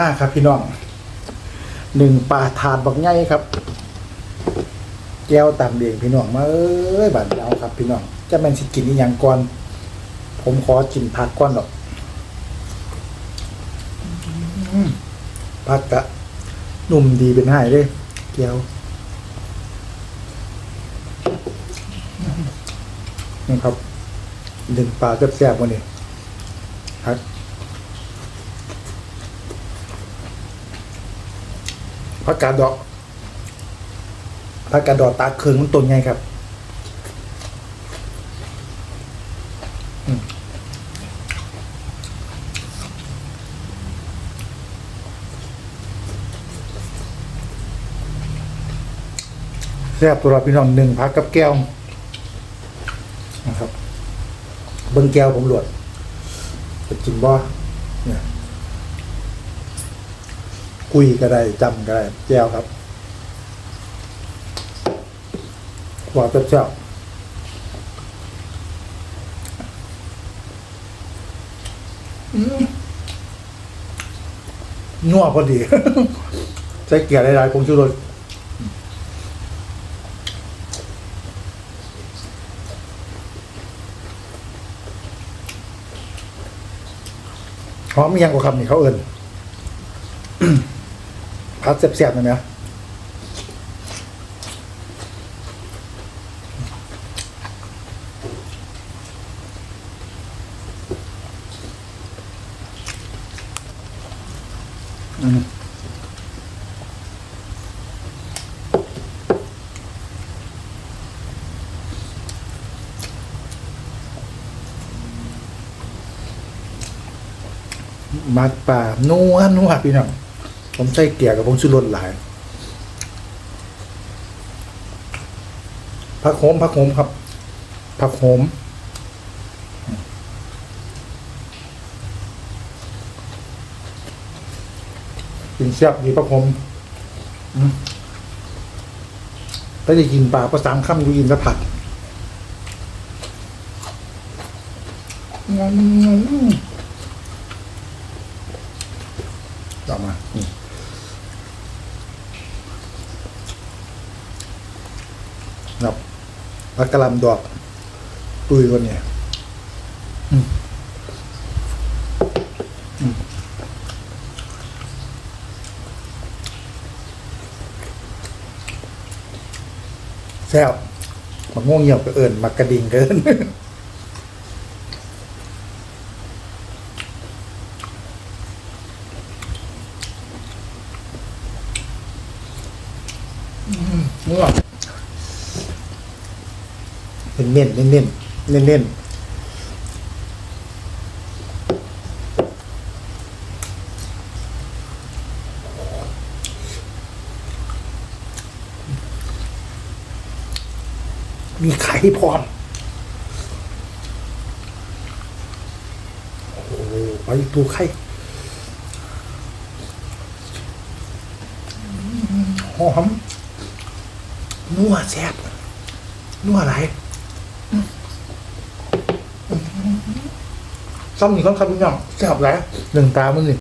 อ่าครับ พี่น้องหนึ่งปลาถาดบักใหญ่ครับแก้วตามเดียงพี่น้องมาเอ้ยบาดยาวครับ พี่น้องจะแม่นสิกินอีหยังก่อน ผมขอกินผักก่อนดอกอืมผักกะหนุ่มดีเป็นหายเลยแก้วนี่ครับหนึ่งปลาแซ่บๆวันนี้ผัก ผักกาดดอกผักกาดดอกตาเคืองมันต้นไงครับแซ่บตัวเราพี่น้องหนึ่งพักกับแก้วนะครับ เบิ้งแก้วผมหลวดจะกินบ่เนี่ย คุยก็ได้จำก็ได้แก้วครับหวานเจ้านัวพอดี ใช้เกลือหลายๆผงชูรสหอมยังกว่าคำนี่เขาเอิญัดเสียบๆหน่อยนะอืมมัดป่านัวนัวพี่น้อง ผมใส่เกียร์กับผมชุรสหลายผักโหมผักโหมครับผักโหมกินแซ่บดีผักโหมอืมถ้าจะกินปลาประสามค่ำกูกินแล้วผัดอืมต่อมานี่ ครับพักกะหลำดอกตุยคนเนี่ยแซ่บมักง่วงเหี่ยวก็เอิญมักกระดิ่งเกินเมื่ เน้นเน้นเน้นเน้นเน้นมีไข่พร้อโอ้ไปตัวไข่หอมนัวแซ่บนัวอะไร ซ้ำนี่ก็ครับพี่น้องแซ่บแล้วหนึ่งตามันนี่